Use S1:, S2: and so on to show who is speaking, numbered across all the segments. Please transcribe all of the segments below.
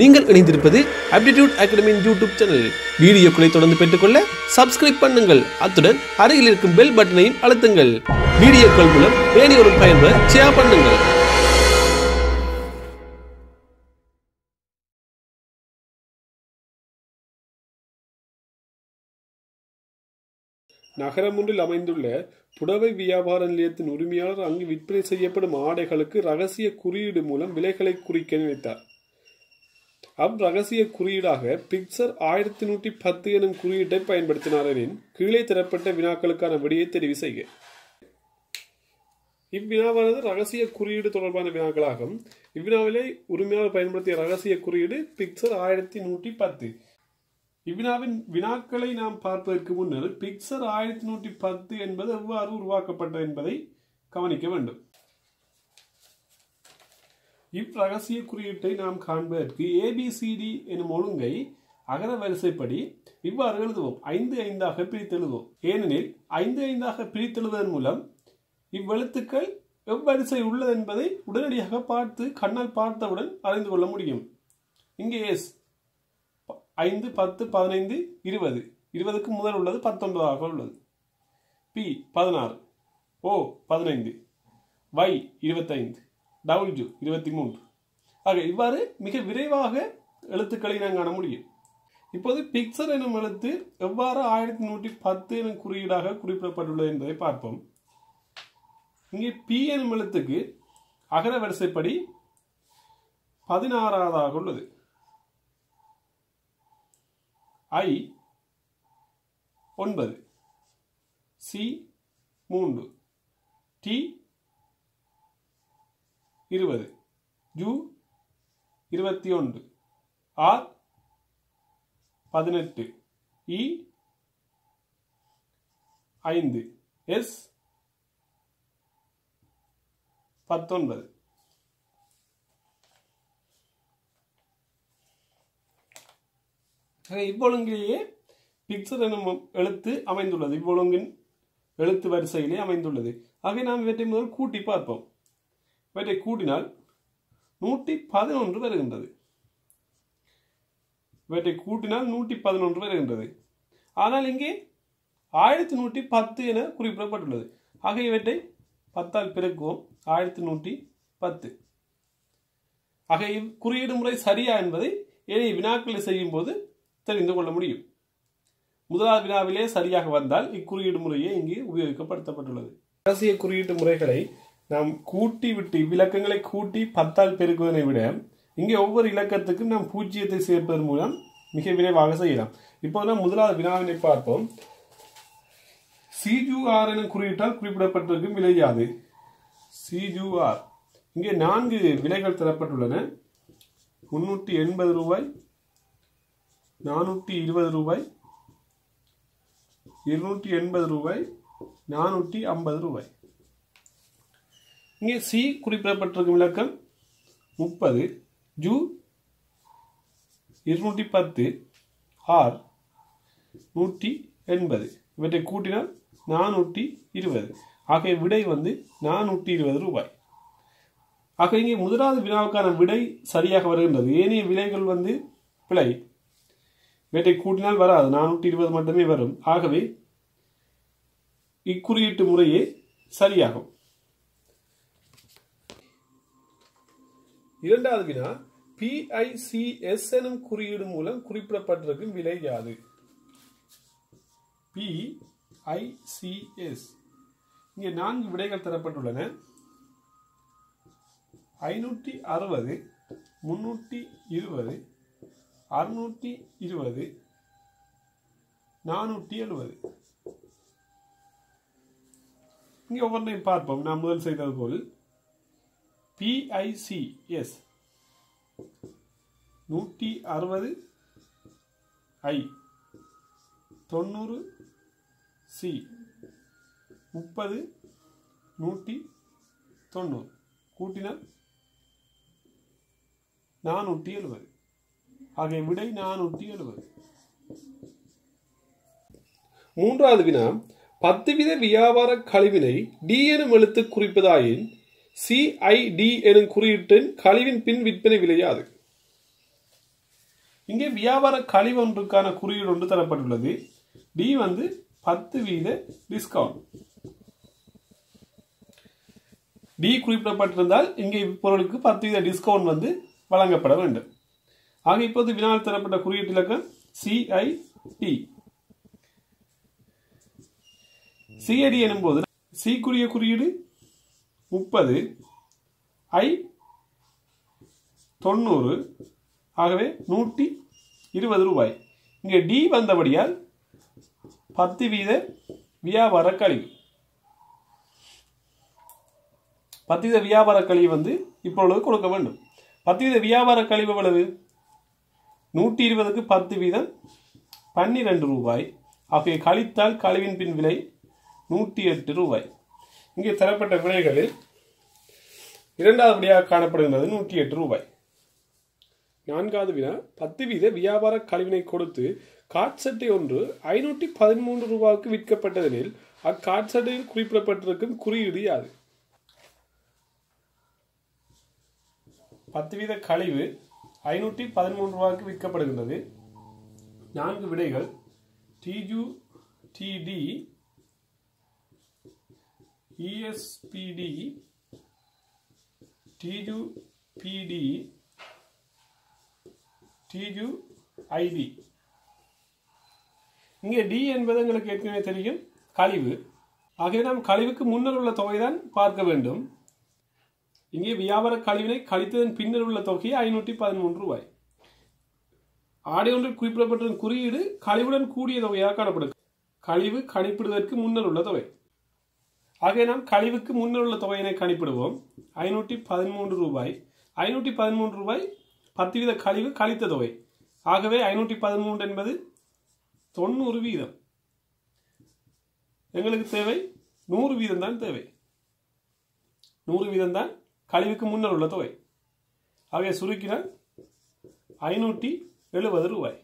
S1: நீங்கள் இணைந்திருப்பது aptitude அகாடமியின் YouTube channel வீடியோக்களை தொடர்ந்து பெற்றுக்கொள்ள சப்ஸ்கிரைப் பண்ணுங்கள். அத்துடன் அருகில் இருக்கும் பெல் பட்டனையும் அழுத்துங்கள். வீடியோக்கள் மூலம் ஏனையோரும் பயன்பெற ஷேர் பண்ணுங்கள்.
S2: நகரம் ஒன்றில் அமைந்துள்ள புடவை வியாபார நிலையத்தின் உரிமையாளர் அங்கு விற்பனை செய்யப்படும் ஆடைகளுக்கு ரகசிய குறியீடு மூலம் விலைகளை குறிக்க நினைத்தார். அவ்வரகசிய குறியீடாக பிக்சர் ஆயிரத்தி நூற்றி பத்து எனும் குறியீட்டை பயன்படுத்தினார் எனின் கீழே தரப்பட்ட வினாக்களுக்கான விடையை தெரிவு செய்க. இவ்வினாவானது ரகசிய குறியீடு தொடர்பான வினாக்களாகும். இவ்வினாவிலே உரிமையாளர் பயன்படுத்திய ரகசிய குறியீடு பிக்சர் ஆயிரத்தி நூற்றி பத்து. இவ்வினாவின் வினாக்களை நாம் பார்ப்பதற்கு முன்னர் பிக்சர் ஆயிரத்தி நூற்றி பத்து என்பது எவ்வாறு உருவாக்கப்பட்டது என்பதை கவனிக்க வேண்டும். இவ்ரகசிய குறியீட்டை நாம் காண்பதற்கு ஏபிசிடி எனும் ஒழுங்கை அகர வரிசைப்படி இவ்வாறு எழுதுவோம். ஐந்து ஐந்தாக பிரித்தெழுதுவோம் ஏனெனில் ஐந்து ஐந்தாக பிரித்தெழுவதன் மூலம் இவ்வெழுத்துக்கள் எவ்வரிசை உள்ளது என்பதை உடனடியாக பார்த்து கண்ணால் பார்த்தவுடன் அறிந்து கொள்ள முடியும். இங்கே எஸ் ஐந்து பத்து பதினைந்து இருபது. இருபதுக்கு முதல் உள்ளது பத்தொன்பதாக உள்ளது. பி பதினாறு. ஓ பதினைந்து. வை இருபத்தைந்து. டபிள்யூ இருபத்தி மூன்று. ஆக இவ்வாறு மிக விரைவாக எழுத்துக்களை நாம் காண முடியும். இப்போது பிக்சர் எனும் எழுத்து எவ்வாறு ஆயிரத்தி நூற்றி பத்து எனும் குறியீடாக குறிப்பிடப்பட்டுள்ளது என்பதை பார்ப்போம். இங்கே பி எனும் எழுத்துக்கு அகர வரிசைப்படி பதினாறாவதாக உள்ளது. ஐ ஒன்பது சி மூன்று டி இருபது. ஜூ இருபத்தி ஒன்று ஆர் பதினெட்டு. இ ஐந்து. எஸ் பத்தொன்பது. இவ்வொழுங்கிலேயே பிக்சர் எனும் எழுத்து அமைந்துள்ளது. இவ்வொழுங்கின் எழுத்து வரிசையிலே அமைந்துள்ளது. ஆகவே நாம் இவற்றை முதல் கூட்டி பார்ப்போம். இவற்றை கூட்டினால் நூற்றி பதினொன்று வருகின்றது. இவற்றை கூட்டினால் நூற்றி பதினொன்று வருகின்றது. ஆனால் இங்கே ஆயிரத்தி நூற்றி பத்து என குறிப்பிடப்பட்டுள்ளது. ஆக இவற்றை பத்தால் பிறக்குவோம் ஆயிரத்தி நூற்றி பத்து. ஆக இவ் குறியீடு முறை சரியா என்பதை ஏனைய வினாக்களை செய்யும் போது தெரிந்து கொள்ள முடியும். முதலாவது வினாவிலே சரியாக வந்தால் இக்குறியீடு முறையே இங்கே உபயோகிக்கப்படுத்தப்பட்டுள்ளது. அரசிய குறியீட்டு முறைகளை நாம் கூட்டி விட்டு இவ்விலக்கங்களை கூட்டி பத்தால் பெருக்குவதனை விட இங்கே ஒவ்வொரு இலக்கத்துக்கும் நாம் பூஜ்ஜியத்தை சேர்ப்பதன் மூலம் மிக விரைவாக செய்யலாம். இப்போ நாம் முதலாவது வினாவினை பார்ப்போம். சிஜூஆர் என குறியிட்டால் குறிப்பிடப்பட்டிருக்கும் விலை யாது? சிஜூஆர் இங்கே நான்கு விலைகள் தரப்பட்டுள்ளன. முன்னூற்றி எண்பது ரூபாய் நானூற்றி இருபது ரூபாய் இருநூற்றி எண்பது ரூபாய் நானூற்றி ஐம்பது ரூபாய். இங்கே சி குறிப்பிடப்பட்டிருக்கும் விளக்கம் முப்பது. ஜூ இருநூற்றி பத்து. ஆர் நூற்றி எண்பது. இவற்றை கூட்டினால் நானூற்றி இருபது. ஆகிய விடை வந்து நானூற்றி இருபது ரூபாய். ஆக இங்கே முதலாவது வினாவுக்கான விடை சரியாக வருகின்றது. ஏனைய விலைகள் வந்து பிழை. இவற்றை கூட்டினால் வராது. நானூற்றி இருபது மட்டுமே வரும். ஆகவே இக்குறியீட்டு முறையே சரியாகும். இரண்டாவது வினா பிஐசிஎஸ் எனும் குறியீடு மூலம் குறிப்பிடப்பட்டிருக்கும் விலை யாது? பிஐசிஎஸ் இங்கே நான்கு விடைகள் தரப்பட்டுள்ளன. ஐநூற்றி அறுபது முன்னூற்றி இருபது அறுநூற்றி இருபது நானூற்றி எழுபது. இங்கே ஒவ்வொன்றையும் பார்ப்போம். நான் முதல் செய்தது போல். பிஐசிஎஸ் நூற்றி அறுபது ஐ தொண்ணூறு சி முப்பது நூற்றி தொண்ணூறு. கூட்டினால் நானூற்றி எழுபது. ஆகிய விடை நானூற்றி எழுபது. மூன்றாவது வினா பத்து வித வியாபார கழிவினை டி எனும் எழுத்து குறிப்பதாயின் சிஐடி எனும் குறியீட்டின் கழிவின் பின் விற்பனை விலையாது இங்கே வியாபார கழிவு ஒன்றுக்கான குறியீடு ஒன்று தரப்பட்டுள்ளது. டி வந்து பத்து வீத டிஸ்கவுண்ட் டி குறிப்பிடப்பட்டிருந்தால் இங்கே இப்பொருளுக்கு பத்து வீத டிஸ்கவுண்ட் வந்து வழங்கப்பட வேண்டும். ஆக இப்போது வினால் தரப்பட்ட குறியீட்டு இலக்கம் சிஐடி சிஐடி எனும்போது சி குறிய குறியீடு முப்பது. ஐ தொண்ணூறு. ஆகவே நூற்றி இருபது ரூபாய். இங்கே டி வந்தபடியால் பத்து வீத வியாபார கழிவு. பத்து வீத வியாபார கழிவு வந்து இப்பொழுது கொடுக்க வேண்டும். பத்து வீத வியாபார கழிவு எவ்வளவு? நூற்றி இருபதுக்கு பத்து வீதம் பன்னிரெண்டு ரூபாய். ஆகிய கழித்தால் கழிவின் பின் விலை நூற்றி எட்டு ரூபாய். இங்கே தரப்பட்ட விலைகளில் இரண்டாவது விடையாக காணப்படுகின்றது நூற்றி எட்டு ரூபாய். நான்காவது வினா பத்து வீத வியாபார கழிவினை கொடுத்து காட்சட்டை ஒன்று ஐநூற்றி பதிமூன்று ரூபாய்க்கு விற்கப்பட்டதெனில் அக்காட்சட்டையில் குறிப்பிடப்பட்டிருக்கும் குறியீடு யாது? பத்து வீத கழிவு ஐநூற்றி பதிமூன்று ரூபாய்க்கு விற்கப்படுகின்றது. நான்கு விடைகள் டிஜு டிடி இஎஸ்பிடி டிஜு பிடி டிஜு ஐடி இங்கே டி என்பது எங்களுக்கு ஏற்கனவே தெரியும் கழிவு. ஆகவே நாம் கழிவுக்கு முன்னர் உள்ள தொகைதான் பார்க்க வேண்டும். இங்கே வியாபார கழிவினை கழித்ததன் பின்னர் உள்ள தொகை ஐநூற்றி பதிமூன்று ரூபாய். ஆடை ஒன்றில் குறிப்பிடப்பட்ட குறியீடு கழிவுடன் கூடிய தொகையாக காணப்படும். கழிவு கணிப்பிடுவதற்கு முன்னர் உள்ள தொகை. ஆகவே நாம் கழிவுக்கு முன்னர் உள்ள தொகையினை கணிப்பிடுவோம். ஐநூற்றி பதிமூன்று ரூபாய். ஐநூற்றி பதிமூன்று ரூபாய் பத்து வீத கழிவு கழித்த தொகை. ஆகவே ஐநூற்றி பதிமூன்று என்பது தொண்ணூறு வீதம். எங்களுக்கு தேவை நூறு வீதம் தான் தேவை. நூறு வீதம் தான் கழிவுக்கு முன்னர் உள்ள தொகை. ஆகவே சுருக்கினால் ஐநூற்றி எழுபது ரூபாய்.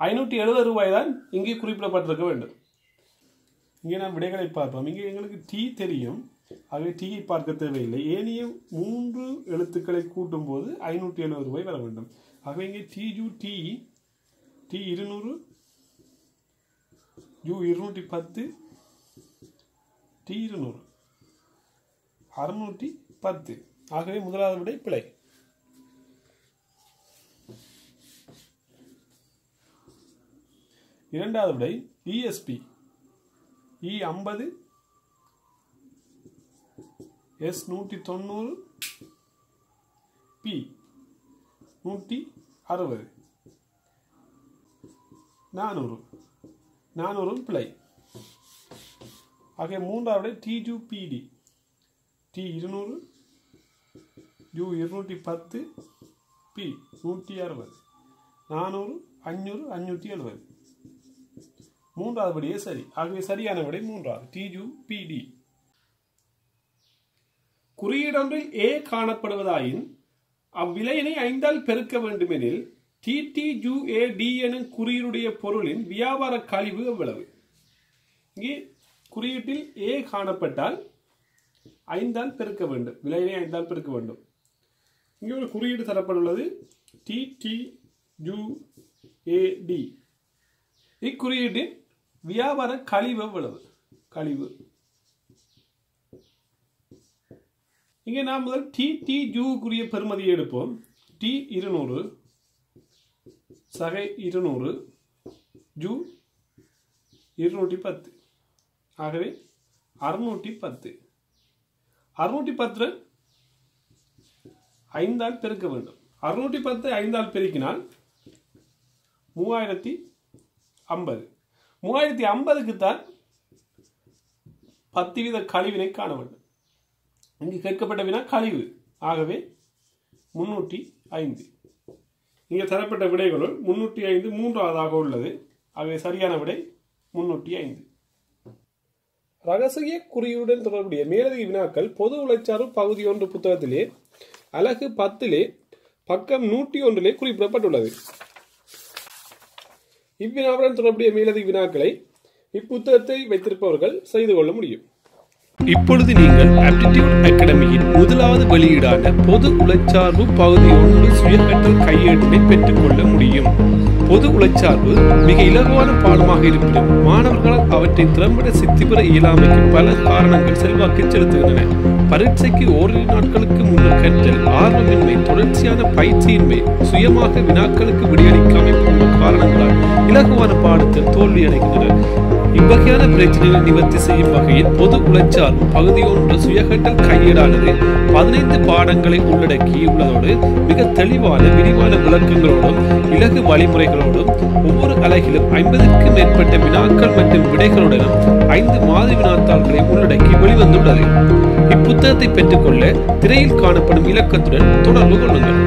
S2: ஐநூற்றி எழுபது ரூபாய் தான் இங்கே குறிப்பிடப்பட்டிருக்க வேண்டும். இங்கே நாம் விடைகளை பார்ப்போம். இங்கே எங்களுக்கு டி தெரியும். ஆகவே டீயை பார்க்க தேவையில்லை. ஏனைய மூன்று எழுத்துக்களை கூட்டும் போது ஐநூற்றி எழுபது ரூபாய் வர வேண்டும். ஆகவே இங்கே டி யூ டி டி இருநூறு யூ இருநூற்றி பத்து டி இருநூறு. அறுநூற்றி பத்து ஆகவே முதலாவது விடை பிழை. இரண்டாவது விடை இஎஸ்பி இ ஐம்பது எஸ் நூற்றி தொண்ணூறு பி நூற்றி அறுபது. நானூறு. நானூறு பிழை. ஆகிய மூன்றாவது டி டு பிடி டி இருநூறு யூ இருநூற்றி பத்து பி நூற்றி அறுபது. நானூறு அஞ்சூறு அஞ்சூற்றி எழுபது. மூன்றாவது விடையே சரி. ஆகவே சரியான விடை மூன்றாவது டிஜு பிடி குறியீடொன்றில் ஏ காணப்படுவதாயின் அவ்விலையினை ஐந்தால் பெருக்க வேண்டுமெனில் டி ஜூ ஏ டி எனும் குறியீடுடைய பொருளின் வியாபார கழிவு எவ்வளவு? இங்கே குறியீட்டில் ஏ காணப்பட்டால் ஐந்தால் பெருக்க வேண்டும். விலையினை ஐந்தால் பெருக்க வேண்டும். இங்கே ஒரு குறியீடு தரப்பட்டுள்ளது. டி ஜூ ஏ டி இக்குறியீட்டின் வியாபார கழிவு எவ்வளவு? கழிவு. இங்கே நாம் முதல் டி டி ஜூக்குரிய பெறுமதியை எடுப்போம். டி இருநூறு சகை இருநூறு ஜூ இருநூற்றி பத்து. ஆகவே அறுநூற்றி பத்து. அறுநூற்றி பத்து ஐந்தால் பெருக்க வேண்டும். அறுநூற்றி பத்து ஐந்தால் பெருக்கினால் மூவாயிரத்தி ஐம்பது. மூவாயிரத்தி ஐம்பதுக்கு தான் பத்து வீத கழிவினை காண வேண்டும். இங்கு கேட்கப்பட்ட வினா கழிவு. ஆகவே முன்னூற்றி ஐந்து. இங்கே தரப்பட்ட விடைகளுள் முன்னூற்றி ஐந்து மூன்றாவதாக உள்ளது. ஆகவே சரியான விடை முன்னூற்றி ஐந்து. ரகசிய குறியுடன் தொடர்புடைய மேலதிக வினாக்கள் பொது உழைச்சாறு பகுதி ஒன்று புத்தகத்திலே அழகு பத்திலே பக்கம் நூற்றி ஒன்றிலே குறிப்பிடப்பட்டுள்ளது. இவ்வினாவுடன் தொடர்புடைய மேலதிக வினாக்களை இப்புத்தகத்தை வைத்திருப்பவர்கள் செய்து கொள்ள முடியும்.
S1: இப்பொழுது நீங்கள் ஆப்டிடியூட் அகாடமியின் முதலாவது வெளியீடான பொது உளச்சார்பு பகுதி ஒன்று சுயகற்றல் கையேட்டினை பெற்றுக்கொள்ள முடியும். பொது உளச்சார்பு மிக இலகுவான பாடமாக இருப்பினும் மாணவர்களால் அவற்றை திறம்பட சித்தி பெற இயலாமைக்கு பல காரணங்கள் செல்வாக்கு செலுத்துகின்றன. பரீட்சைக்கு ஓரிரு நாட்களுக்கு முன்னர் கற்றல் ஆர்வமின்மை தொடர்ச்சியான பயிற்சியின்மை சுயமாக வினாக்களுக்கு விடையளிக்காமை தோல்வி தோல்வியடைகின்றனர் இவ்வகையான பிரச்சனைகளை நிவர்த்தி செய்யும் வகையில் பொது உழைச்சார் பகுதி ஒன்று சுயகட்டல் கையேடானது பதினைந்து பாடங்களை உள்ளடக்கி உள்ளதோடு மிக தெளிவான விரிவான விளக்கங்களோடும் இலகு வழிமுறைகளோடும் ஒவ்வொரு அலகிலும் ஐம்பதுக்கும் மேற்பட்ட வினாக்கள் மற்றும் விடைகளுடனும் ஐந்து மாதிரி வினாத்தாள்களை உள்ளடக்கி வெளிவந்துள்ளது. இப்புத்தகத்தை பெற்றுக்கொள்ள திரையில் காணப்படும் இலக்கத்துடன் தொடர்பு கொள்ளுங்கள்.